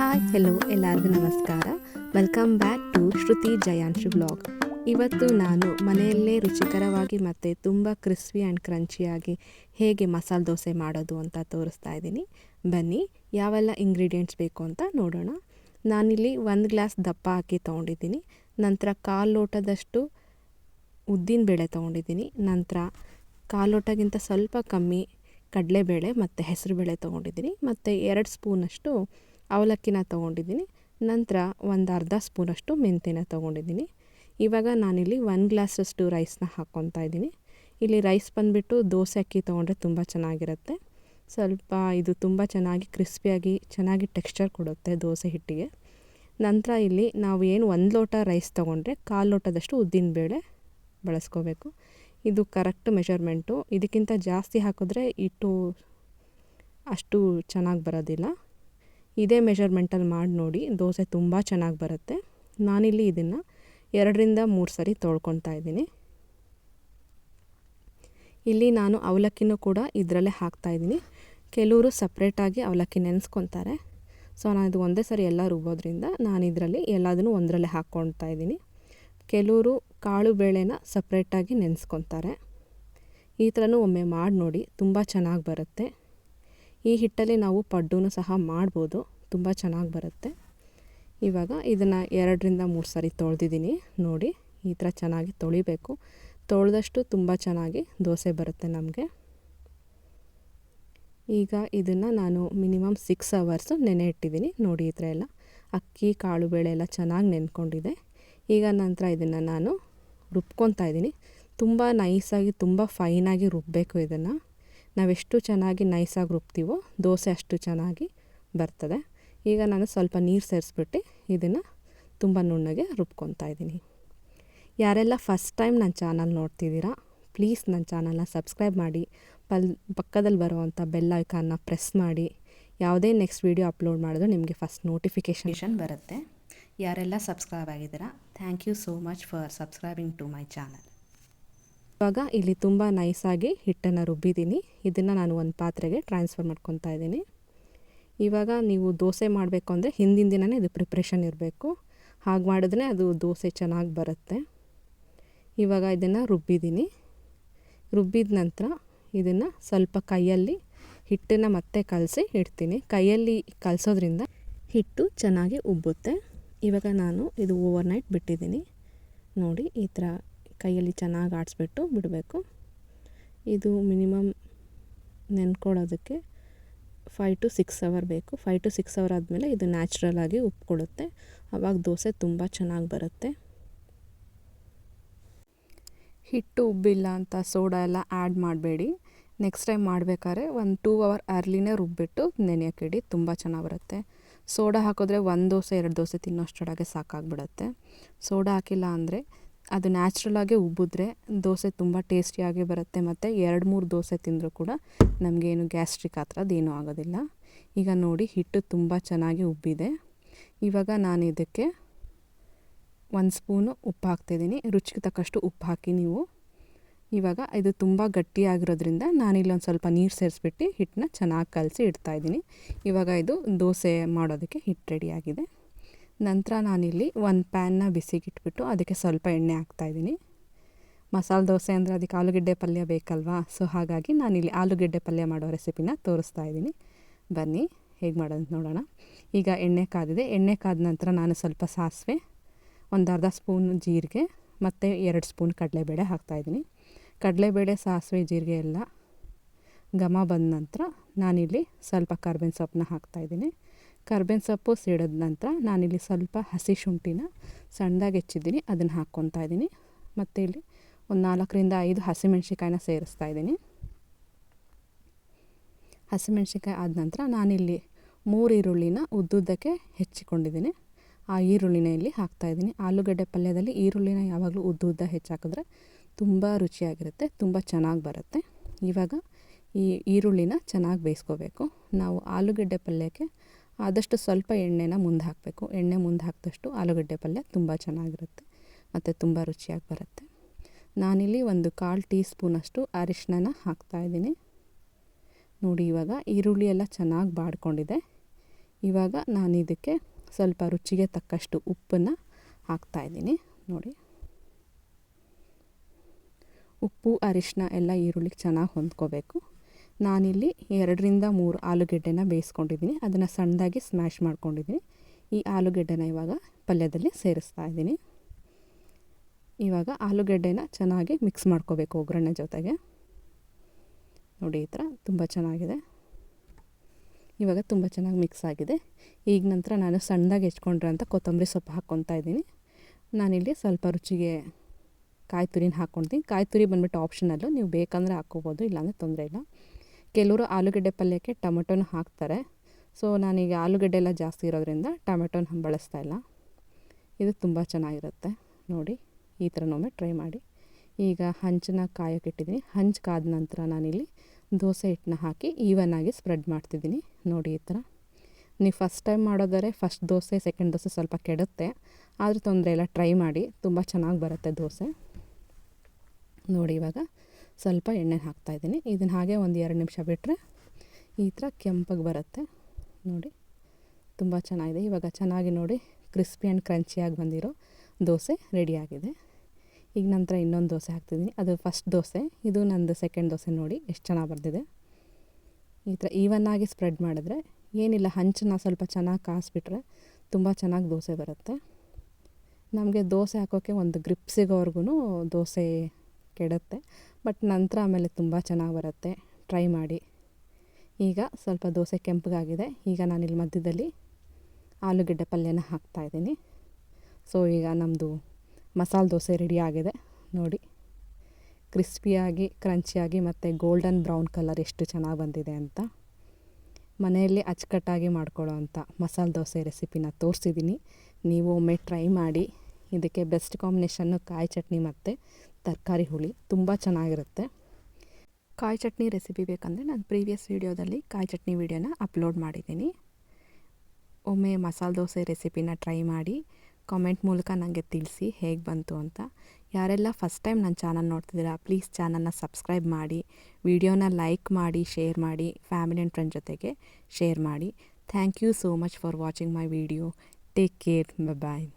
Hi hello ಎಲ್ಲರಿಗೂ ನಮಸ್ಕಾರ. Welcome back to Shruti Jayanshu blog ಇವತ್ತು ನಾನು ಮನೆಯಲ್ಲೇ ರುಚಿಕರವಾಗಿ ಮತ್ತು ತುಂಬ ಕ್ರಿಸ್ಪಿ ಆ್ಯಂಡ್ ಕ್ರಂಚಿಯಾಗಿ ಹೇಗೆ ಮಸಾಲೆ ದೋಸೆ ಮಾಡೋದು ಅಂತ ತೋರಿಸ್ತಾ ಇದ್ದೀನಿ. ಬನ್ನಿ, ಯಾವೆಲ್ಲ ಇಂಗ್ರೀಡಿಯೆಂಟ್ಸ್ ಬೇಕು ಅಂತ ನೋಡೋಣ. ನಾನಿಲ್ಲಿ ಒಂದು ಗ್ಲಾಸ್ ದಪ್ಪ ಹಾಕಿ ತೊಗೊಂಡಿದ್ದೀನಿ. ನಂತರ ಕಾಲು ಲೋಟದಷ್ಟು ಉದ್ದಿನ ಬೇಳೆ ತೊಗೊಂಡಿದ್ದೀನಿ. ನಂತರ ಕಾಲು ಲೋಟಗಿಂತ ಸ್ವಲ್ಪ ಕಮ್ಮಿ ಕಡಲೆಬೇಳೆ ಮತ್ತು ಹೆಸರುಬೇಳೆ ತೊಗೊಂಡಿದ್ದೀನಿ. ಮತ್ತು ಎರಡು ಸ್ಪೂನಷ್ಟು ಅವಲಕ್ಕಿನ ತೊಗೊಂಡಿದ್ದೀನಿ. ನಂತರ ಒಂದು ಅರ್ಧ ಸ್ಪೂನಷ್ಟು ಮೆಂತ್ಯನ ತೊಗೊಂಡಿದ್ದೀನಿ. ಇವಾಗ ನಾನಿಲ್ಲಿ ಒನ್ ಗ್ಲಾಸಷ್ಟು ರೈಸ್ನ ಹಾಕ್ಕೊತಾ ಇದ್ದೀನಿ. ಇಲ್ಲಿ ರೈಸ್ ಬಂದುಬಿಟ್ಟು ದೋಸೆ ಅಕ್ಕಿ ತೊಗೊಂಡ್ರೆ ತುಂಬ ಚೆನ್ನಾಗಿರುತ್ತೆ. ಸ್ವಲ್ಪ ಇದು ತುಂಬ ಚೆನ್ನಾಗಿ ಕ್ರಿಸ್ಪಿಯಾಗಿ ಚೆನ್ನಾಗಿ ಟೆಕ್ಸ್ಚರ್ ಕೊಡುತ್ತೆ ದೋಸೆ ಹಿಟ್ಟಿಗೆ. ನಂತರ ಇಲ್ಲಿ ನಾವು ಏನು ಒಂದು ಲೋಟ ರೈಸ್ ತೊಗೊಂಡ್ರೆ ಕಾಲು ಲೋಟದಷ್ಟು ಉದ್ದಿನಬೇಳೆ ಬಳಸ್ಕೋಬೇಕು. ಇದು ಕರೆಕ್ಟ್ ಮೆಷರ್ಮೆಂಟು. ಇದಕ್ಕಿಂತ ಜಾಸ್ತಿ ಹಾಕಿದ್ರೆ ಇಟ್ಟು ಅಷ್ಟು ಚೆನ್ನಾಗಿ ಬರೋದಿಲ್ಲ. ಇದೇ ಮೆಷರ್ಮೆಂಟಲ್ಲಿ ಮಾಡಿ ನೋಡಿ, ದೋಸೆ ತುಂಬ ಚೆನ್ನಾಗಿ ಬರುತ್ತೆ. ನಾನಿಲ್ಲಿ ಇದನ್ನು ಎರಡರಿಂದ ಮೂರು ಸರಿ ತೊಳ್ಕೊತಾ ಇದ್ದೀನಿ. ಇಲ್ಲಿ ನಾನು ಅವಲಕ್ಕಿನೂ ಕೂಡ ಇದರಲ್ಲೇ ಹಾಕ್ತಾಯಿದ್ದೀನಿ ಕೆಲವರು ಸಪ್ರೇಟಾಗಿ ಅವಲಕ್ಕಿ ನೆನೆಸ್ಕೊತಾರೆ. ಸೊ, ನಾನು ಇದು ಒಂದೇ ಸರಿ ಎಲ್ಲ ರುಬ್ಬೋದ್ರಿಂದ ನಾನು ಇದರಲ್ಲಿ ಎಲ್ಲದನ್ನು ಒಂದರಲ್ಲೇ ಹಾಕ್ಕೊಳ್ತಾ ಇದ್ದೀನಿ. ಕೆಲವರು ಕಾಳು ಬೇಳೆನ ಸಪ್ರೇಟಾಗಿ ನೆನೆಸ್ಕೊತಾರೆ. ಈ ಥರನೂ ಒಮ್ಮೆ ಮಾಡಿ ನೋಡಿ, ತುಂಬ ಚೆನ್ನಾಗಿ ಬರುತ್ತೆ. ಈ ಹಿಟ್ಟಲ್ಲಿ ನಾವು ಪಡ್ಡೂ ಸಹ ಮಾಡ್ಬೋದು. ತುಂಬ ಚೆನ್ನಾಗಿ ಬರುತ್ತೆ. ಇವಾಗ ಇದನ್ನು ಎರಡರಿಂದ ಮೂರು ಸಾರಿ ತೊಳೆದಿದ್ದೀನಿ. ನೋಡಿ, ಈ ಥರ ಚೆನ್ನಾಗಿ ತೊಳಿಬೇಕು. ತೊಳೆದಷ್ಟು ತುಂಬ ಚೆನ್ನಾಗಿ ದೋಸೆ ಬರುತ್ತೆ ನಮಗೆ. ಈಗ ಇದನ್ನು ನಾನು ಮಿನಿಮಮ್ ಸಿಕ್ಸ್ ಅವರ್ಸು ನೆನೆ ಇಟ್ಟಿದ್ದೀನಿ. ನೋಡಿ, ಈ ಥರ ಎಲ್ಲ ಅಕ್ಕಿ, ಕಾಳು ಬೇಳೆ ಎಲ್ಲ ಚೆನ್ನಾಗಿ ನೆನ್ಕೊಂಡಿದೆ. ಈಗ ನಂತರ ಇದನ್ನು ನಾನು ರುಬ್ಕೊತಾ ಇದ್ದೀನಿ. ತುಂಬ ನೈಸಾಗಿ ತುಂಬ ಫೈನಾಗಿ ರುಬ್ಬಬೇಕು ಇದನ್ನು. ನಾವೆಷ್ಟು ಚೆನ್ನಾಗಿ ನೈಸಾಗಿ ರುಬ್ತೀವೋ ದೋಸೆ ಅಷ್ಟು ಚೆನ್ನಾಗಿ ಬರ್ತದೆ. ಈಗ ನಾನು ಸ್ವಲ್ಪ ನೀರು ಸೇರಿಸ್ಬಿಟ್ಟು ಇದನ್ನು ತುಂಬ ನುಣ್ಣಗೆ ರುಬ್ಕೊತಾ ಇದ್ದೀನಿ. ಯಾರೆಲ್ಲ ಫಸ್ಟ್ ಟೈಮ್ ನನ್ನ ಚಾನಲ್ ನೋಡ್ತಿದ್ದೀರಾ, ಪ್ಲೀಸ್ ನನ್ನ ಚಾನಲ್ನ ಸಬ್ಸ್ಕ್ರೈಬ್ ಮಾಡಿ, ಪಲ್ ಪಕ್ಕದಲ್ಲಿ ಬರುವಂಥ ಬೆಲ್ ಐಕಾನ್ನ ಪ್ರೆಸ್ ಮಾಡಿ. ಯಾವುದೇ ನೆಕ್ಸ್ಟ್ ವೀಡಿಯೋ ಅಪ್ಲೋಡ್ ಮಾಡಿದ್ರು ನಿಮಗೆ ಫಸ್ಟ್ ನೋಟಿಫಿಕೇಷನ್ ಬರುತ್ತೆ. ಯಾರೆಲ್ಲ ಸಬ್ಸ್ಕ್ರೈಬ್ ಆಗಿದ್ದೀರಾ, thank you so much for subscribing to my channel. ಇವಾಗ ಇಲ್ಲಿ ತುಂಬ ನೈಸಾಗಿ ಹಿಟ್ಟನ್ನು ರುಬ್ಬಿದ್ದೀನಿ. ಇದನ್ನು ನಾನು ಒಂದು ಪಾತ್ರೆಗೆ ಟ್ರಾನ್ಸ್ಫರ್ ಮಾಡ್ಕೊತಾ ಇದ್ದೀನಿ. ಇವಾಗ ನೀವು ದೋಸೆ ಮಾಡಬೇಕು ಅಂದರೆ ಹಿಂದಿನ ದಿನವೇ ಇದು ಪ್ರಿಪ್ರೇಷನ್ ಇರಬೇಕು. ಹಾಗೆ ಮಾಡಿದ್ರೆ ಅದು ದೋಸೆ ಚೆನ್ನಾಗಿ ಬರುತ್ತೆ. ಇವಾಗ ಇದನ್ನು ರುಬ್ಬಿದ್ದೀನಿ. ರುಬ್ಬಿದ ನಂತರ ಇದನ್ನು ಸ್ವಲ್ಪ ಕೈಯಲ್ಲಿ ಹಿಟ್ಟನ್ನು ಮತ್ತೆ ಕಲಸಿ ಇಡ್ತೀನಿ. ಕೈಯಲ್ಲಿ ಕಲಸೋದ್ರಿಂದ ಹಿಟ್ಟು ಚೆನ್ನಾಗಿ ಉಬ್ಬುತ್ತೆ. ಇವಾಗ ನಾನು ಇದು ಓವರ್ ನೈಟ್ ಬಿಟ್ಟಿದ್ದೀನಿ. ನೋಡಿ ಈ ಥರ ಕೈಯಲ್ಲಿ ಚೆನ್ನಾಗಿ ಆಡಿಸ್ಬಿಟ್ಟು ಬಿಡಬೇಕು. ಇದು ಮಿನಿಮಮ್ ನೆನ್ಕೊಳ್ಳೋದಕ್ಕೆ ಫೈ ಟು ಸಿಕ್ಸ್ ಅವರ್ ಬೇಕು. ಫೈ ಟು ಸಿಕ್ಸ್ ಅವರ್ ಆದಮೇಲೆ ಇದು ನ್ಯಾಚುರಲಾಗಿ ಉಪ್ಕೊಳ್ಳುತ್ತೆ ಆವಾಗ ದೋಸೆ ತುಂಬ ಚೆನ್ನಾಗಿ ಬರುತ್ತೆ. ಹಿಟ್ಟು, ಉಬ್ಬಿಲ್ಲ ಅಂತ ಸೋಡಾ ಎಲ್ಲ ಆ್ಯಡ್ ಮಾಡಬೇಡಿ. ನೆಕ್ಸ್ಟ್ ಟೈಮ್ ಮಾಡಬೇಕಾದ್ರೆ ಒಂದು ಟೂ ಅವರ್ ಅರ್ಲಿನೇ ರುಬ್ಬಿಟ್ಟು ನೆನೆಯೋಕ್ಕಿಡಿ ತುಂಬ ಚೆನ್ನಾಗಿ ಬರುತ್ತೆ. ಸೋಡಾ ಹಾಕಿದ್ರೆ ಒಂದು ದೋಸೆ, ಎರಡು ದೋಸೆ ತಿನ್ನೋಷ್ಟೊಳಗೆ ಸಾಕಾಗ್ಬಿಡುತ್ತೆ. ಸೋಡಾ ಹಾಕಿಲ್ಲ ಅಂದರೆ ಅದು ನ್ಯಾಚುರಲಾಗೆ ಉಬ್ಬಿದ್ರೆ ದೋಸೆ ತುಂಬ ಟೇಸ್ಟಿಯಾಗಿ ಬರುತ್ತೆ ಮತ್ತು ಎರಡು ಮೂರು ದೋಸೆ ತಿಂದರೂ ಕೂಡ ನಮಗೇನು ಗ್ಯಾಸ್ಟ್ರಿಕ್ ಆ ಥರದ್ದು ಏನೂ ಆಗೋದಿಲ್ಲ. ಈಗ ನೋಡಿ ಹಿಟ್ಟು ತುಂಬ ಚೆನ್ನಾಗಿ ಉಬ್ಬಿದೆ. ಇವಾಗ ನಾನು ಇದಕ್ಕೆ ಒಂದು ಸ್ಪೂನು ಉಪ್ಪು ಹಾಕ್ತಿದ್ದೀನಿ. ರುಚಿಗೆ ತಕ್ಕಷ್ಟು ಉಪ್ಪು ಹಾಕಿ ನೀವು. ಇವಾಗ ಇದು ತುಂಬ ಗಟ್ಟಿಯಾಗಿರೋದ್ರಿಂದ ನಾನಿಲ್ಲೊಂದು ಸ್ವಲ್ಪ ನೀರು ಸೇರಿಸ್ಬಿಟ್ಟು ಹಿಟ್ಟನ್ನ ಚೆನ್ನಾಗಿ ಕಲಸಿ ಇಡ್ತಾಯಿದ್ದೀನಿ ಇವಾಗ ಇದು ದೋಸೆ ಮಾಡೋದಕ್ಕೆ ಹಿಟ್ಟು ರೆಡಿಯಾಗಿದೆ ನಂತರ ನಾನಿಲ್ಲಿ ಒಂದು ಪ್ಯಾನ್ನ ಬಿಸಿಗಿಟ್ಬಿಟ್ಟು ಅದಕ್ಕೆ ಸ್ವಲ್ಪ ಎಣ್ಣೆ ಹಾಕ್ತಾಯಿದ್ದೀನಿ. ಮಸಾಲೆ ದೋಸೆ ಅಂದರೆ ಅದಕ್ಕೆ ಆಲೂಗೆಡ್ಡೆ ಪಲ್ಯ ಬೇಕಲ್ವಾ? ಸೊ ಹಾಗಾಗಿ ನಾನಿಲ್ಲಿ ಆಲೂಗೆಡ್ಡೆ ಪಲ್ಯ ಮಾಡೋ ರೆಸಿಪಿನ ತೋರಿಸ್ತಾ ಇದ್ದೀನಿ ಬನ್ನಿ, ಹೇಗೆ ಮಾಡೋದು ನೋಡೋಣ. ಈಗ ಎಣ್ಣೆ ಕಾದಿದೆ. ಎಣ್ಣೆ ಕಾದ ನಂತರ ನಾನು ಸ್ವಲ್ಪ ಸಾಸಿವೆ, ಒಂದು ಅರ್ಧ ಸ್ಪೂನ್ ಜೀರಿಗೆ ಮತ್ತು ಎರಡು ಸ್ಪೂನ್ ಕಡಲೆಬೇಳೆ ಹಾಕ್ತಾಯಿದ್ದೀನಿ. ಕಡಲೆಬೇಳೆ, ಸಾಸಿವೆ, ಜೀರಿಗೆ ಎಲ್ಲ ಘಮ ಬಂದ ನಂತರ ನಾನಿಲ್ಲಿ ಸ್ವಲ್ಪ ಕರ್ಬೇವಿನ ಸೊಪ್ಪನ್ನ ಹಾಕ್ತಾಯಿದ್ದೀನಿ. ಕರ್ಬೇವಿನ ಸೊಪ್ಪು ಸಿಡಿದ ನಂತರ ನಾನಿಲ್ಲಿ ಸ್ವಲ್ಪ ಹಸಿ ಶುಂಠಿನ ಸಣ್ಣದಾಗಿ ಹೆಚ್ಚಿದ್ದೀನಿ, ಅದನ್ನು ಹಾಕ್ಕೊತಾ ಇದ್ದೀನಿ. ಮತ್ತು ಇಲ್ಲಿ ಒಂದು ನಾಲ್ಕರಿಂದ ಐದು ಹಸಿಮೆಣ್ಸಿಕಾಯಿನ ಸೇರಿಸ್ತಾ ಇದ್ದೀನಿ. ಹಸಿಮೆಣ್ಸಿಕಾಯಿ ಆದ ನಂತರ ನಾನಿಲ್ಲಿ ಮೂರು ಈರುಳ್ಳಿನ ಉದ್ದುದ್ದಕ್ಕೆ ಹೆಚ್ಚಿಕೊಂಡಿದ್ದೀನಿ. ಆ ಈರುಳ್ಳಿನ ಇಲ್ಲಿ ಹಾಕ್ತಾಯಿದ್ದೀನಿ ಆಲೂಗಡ್ಡೆ ಪಲ್ಯದಲ್ಲಿ ಈರುಳ್ಳಿನ ಯಾವಾಗಲೂ ಉದ್ದು ಉದ್ದ ಹೆಚ್ಚಾಕಿದ್ರೆ ತುಂಬ ರುಚಿಯಾಗಿರುತ್ತೆ, ತುಂಬ ಚೆನ್ನಾಗಿ ಬರುತ್ತೆ. ಇವಾಗ ಈ ಈರುಳ್ಳಿನ ಚೆನ್ನಾಗಿ ಬೇಯಿಸ್ಕೋಬೇಕು. ನಾವು ಆಲೂಗಡ್ಡೆ ಪಲ್ಯಕ್ಕೆ ಆದಷ್ಟು ಸ್ವಲ್ಪ ಎಣ್ಣೆನ ಮುಂದೆ ಹಾಕಬೇಕು. ಎಣ್ಣೆ ಮುಂದೆ ಹಾಕಿದಷ್ಟು ಆಲೂಗಡ್ಡೆ ಪಲ್ಯ ತುಂಬ ಚೆನ್ನಾಗಿರುತ್ತೆ. ಮತ್ತು ತುಂಬ ರುಚಿಯಾಗಿ ಬರುತ್ತೆ. ನಾನಿಲ್ಲಿ ಒಂದು ಕಾಲು ಟೀ ಸ್ಪೂನಷ್ಟು ಹಾಕ್ತಾ ಹಾಕ್ತಾಯಿದ್ದೀನಿ ನೋಡಿ, ಇವಾಗ ಈರುಳ್ಳಿ ಎಲ್ಲ ಚೆನ್ನಾಗಿ ಬಾಡ್ಕೊಂಡಿದೆ. ಇವಾಗ ನಾನು ಇದಕ್ಕೆ ಸ್ವಲ್ಪ ರುಚಿಗೆ ತಕ್ಕಷ್ಟು ಉಪ್ಪನ್ನು ಹಾಕ್ತಾಯಿದ್ದೀನಿ ನೋಡಿ. ಉಪ್ಪು ಅರಿಶಿನ ಎಲ್ಲ ಈರುಳ್ಳಿಗೆ ಚೆನ್ನಾಗಿ ಹೊಂದ್ಕೋಬೇಕು. ನಾನಿಲ್ಲಿ ಎರಡರಿಂದ ಮೂರು ಆಲೂಗೆಡ್ಡೆನ ಬೇಯಿಸ್ಕೊಂಡಿದ್ದೀನಿ. ಅದನ್ನು ಸಣ್ಣದಾಗಿ ಸ್ಮ್ಯಾಶ್ ಮಾಡ್ಕೊಂಡಿದ್ದೀನಿ. ಈ ಆಲೂಗೆಡ್ಡೆನ ಇವಾಗ ಪಲ್ಯದಲ್ಲಿ ಸೇರಿಸ್ತಾ ಇದ್ದೀನಿ. ಇವಾಗ ಆಲೂಗೆಡ್ಡೆನ ಚೆನ್ನಾಗಿ ಮಿಕ್ಸ್ ಮಾಡ್ಕೋಬೇಕು ಒಗ್ಗರಣೆ ಜೊತೆಗೆ. ನೋಡಿ, ಈ ಥರ ತುಂಬ ಚೆನ್ನಾಗಿದೆ. ಇವಾಗ ತುಂಬ ಚೆನ್ನಾಗಿ ಮಿಕ್ಸ್ ಆಗಿದೆ. ಈಗ ನಂತರ ನಾನು ಸಣ್ಣದಾಗಿ ಹೆಚ್ಕೊಂಡಿರೋಂಥ ಕೊತ್ತಂಬರಿ ಸೊಪ್ಪು ಹಾಕ್ಕೊತಾ ಇದ್ದೀನಿ. ನಾನಿಲ್ಲಿ ಸ್ವಲ್ಪ ರುಚಿಗೆ ಕಾಯಿ ತುರಿನ ಹಾಕ್ಕೊಳ್ತೀನಿ ಕಾಯಿ ತುರಿ ಬಂದುಬಿಟ್ಟು ಆಪ್ಷನಲ್ಲು ನೀವು ಬೇಕಂದರೆ ಹಾಕ್ಕೋಬೋದು, ಇಲ್ಲಾಂದರೆ ತೊಂದರೆ ಇಲ್ಲ. ಕೆಲವರು ಆಲೂಗಡ್ಡೆ ಪಲ್ಯಕ್ಕೆ ಟೊಮೆಟೊನ ಹಾಕ್ತಾರೆ. ಸೊ, ನಾನೀಗ ಆಲೂಗಡ್ಡೆ ಎಲ್ಲ ಜಾಸ್ತಿ ಇರೋದ್ರಿಂದ ಟೊಮೆಟೊನ ಬಳಸ್ತಾ ಇಲ್ಲ. ಇದು ತುಂಬ ಚೆನ್ನಾಗಿರುತ್ತೆ. ನೋಡಿ, ಈ ಥರನೊಮ್ಮೆ ಟ್ರೈ ಮಾಡಿ. ಈಗ ಹಂಚನ್ನ ಕಾಯೋಕ್ಕಿಟ್ಟಿದ್ದೀನಿ ಹಂಚು ಕಾದ ನಂತರ ನಾನಿಲ್ಲಿ ದೋಸೆ ಹಿಟ್ಟನ್ನ ಹಾಕಿ ಈವನ್ ಆಗಿ ಸ್ಪ್ರೆಡ್ ಮಾಡ್ತಿದ್ದೀನಿ. ನೋಡಿ, ಈ ಥರ. ನೀವು ಫಸ್ಟ್ ಟೈಮ್ ಮಾಡೋದಾದ್ರೆ ಫಸ್ಟ್ ದೋಸೆ ಸೆಕೆಂಡ್ ದೋಸೆ ಸ್ವಲ್ಪ ಕೆಡುತ್ತೆ. ಆದರೂ ತೊಂದರೆ ಇಲ್ಲ, ಟ್ರೈ ಮಾಡಿ. ತುಂಬ ಚೆನ್ನಾಗಿ ಬರುತ್ತೆ ದೋಸೆ. ನೋಡಿ, ಇವಾಗ ಸ್ವಲ್ಪ ಎಣ್ಣೆ ಹಾಕ್ತಾಯಿದ್ದೀನಿ ಇದನ್ನು ಹಾಗೆ ಒಂದು ಎರಡು ನಿಮಿಷ ಬಿಟ್ಟರೆ ಈ ಥರ ಕೆಂಪಗೆ ಬರುತ್ತೆ. ನೋಡಿ, ತುಂಬ ಚೆನ್ನಾಗಿದೆ. ಇವಾಗ ಚೆನ್ನಾಗಿ ನೋಡಿ ಕ್ರಿಸ್ಪಿ ಆ್ಯಂಡ್ ಕ್ರಂಚಿಯಾಗಿ ಬಂದಿರೋ ದೋಸೆ ರೆಡಿಯಾಗಿದೆ ಈಗ ನಂತರ ಇನ್ನೊಂದು ದೋಸೆ ಹಾಕ್ತಿದ್ದೀನಿ. ಅದು ಫಸ್ಟ್ ದೋಸೆ. ಇದು ನಂದು ಸೆಕೆಂಡ್ ದೋಸೆ ನೋಡಿ, ಎಷ್ಟು ಚೆನ್ನಾಗಿ ಬರ್ತಿದೆ ಈ ಥರ ಈವನ್ನಾಗಿ ಸ್ಪ್ರೆಡ್ ಮಾಡಿದ್ರೆ ಏನಿಲ್ಲ, ಹಂಚನ್ನ ಸ್ವಲ್ಪ ಚೆನ್ನಾಗಿ ಕಾಸಿಬಿಟ್ರೆ ತುಂಬ ಚೆನ್ನಾಗಿ ದೋಸೆ ಬರುತ್ತೆ. ನಮಗೆ ದೋಸೆ ಹಾಕೋಕ್ಕೆ ಒಂದು ಗ್ರಿಪ್ ಸಿಗೋವರೆಗೂ ದೋಸೆ ಕೆಡುತ್ತೆ. ಬಟ್ ನಂತರ ಆಮೇಲೆ ತುಂಬ ಚೆನ್ನಾಗಿ ಬರುತ್ತೆ. ಟ್ರೈ ಮಾಡಿ. ಈಗ ಸ್ವಲ್ಪ ದೋಸೆ ಕೆಂಪಗಾಗಿದೆ. ಈಗ ನಾನಿಲ್ಲಿ ಮಧ್ಯದಲ್ಲಿ ಆಲೂಗಡ್ಡೆ ಪಲ್ಯನ ಹಾಕ್ತಾಯಿದ್ದೀನಿ ಸೊ ಈಗ ನಮ್ಮದು ಮಸಾಲೆ ದೋಸೆ ರೆಡಿ ಆಗಿದೆ. ನೋಡಿ. ಕ್ರಿಸ್ಪಿಯಾಗಿ, ಕ್ರಂಚಿಯಾಗಿ ಮತ್ತು ಗೋಲ್ಡನ್ ಬ್ರೌನ್ ಕಲರ್ ಎಷ್ಟು ಚೆನ್ನಾಗಿ ಬಂದಿದೆ ಅಂತ. ಮನೆಯಲ್ಲಿ ಅಚ್ಚುಕಟ್ಟಾಗಿ ಮಾಡ್ಕೊಳ್ಳೋ ಅಂಥ ಮಸಾಲೆ ದೋಸೆ ರೆಸಿಪಿನ ತೋರಿಸಿದ್ದೀನಿ ನೀವು ಒಮ್ಮೆ ಟ್ರೈ ಮಾಡಿ. ಇದಕ್ಕೆ ಬೆಸ್ಟ್ ಕಾಂಬಿನೇಷನ್ನು ಕಾಯಿ ಚಟ್ನಿ ಮತ್ತು ತರಕಾರಿ ಹುಳಿ. ತುಂಬ ಚೆನ್ನಾಗಿರುತ್ತೆ. ಕಾಯಿ ಚಟ್ನಿ ರೆಸಿಪಿ ಬೇಕಂದರೆ ನಾನು ಪ್ರೀವಿಯಸ್ ವೀಡಿಯೋದಲ್ಲಿ ಕಾಯಿ ಚಟ್ನಿ ವೀಡಿಯೋನ ಅಪ್ಲೋಡ್ ಮಾಡಿದ್ದೀನಿ. ಒಮ್ಮೆ ಮಸಾಲೆ ದೋಸೆ ರೆಸಿಪಿನ ಟ್ರೈ ಮಾಡಿ ಕಾಮೆಂಟ್ ಮೂಲಕ ನನಗೆ ತಿಳಿಸಿ ಹೇಗೆ ಬಂತು ಅಂತ. ಯಾರೆಲ್ಲ ಫಸ್ಟ್ ಟೈಮ್ ನನ್ನ ಚಾನಲ್ ನೋಡ್ತಿದ್ದೀರಾ ಪ್ಲೀಸ್ ಚಾನಲ್ನ ಸಬ್ಸ್ಕ್ರೈಬ್ ಮಾಡಿ ವಿಡಿಯೋನ ಲೈಕ್ ಮಾಡಿ ಶೇರ್ ಮಾಡಿ ಫ್ಯಾಮಿಲಿ ಆ್ಯಂಡ್ ಫ್ರೆಂಡ್ ಜೊತೆಗೆ ಶೇರ್ ಮಾಡಿ. Thank you so much for watching my video take care bye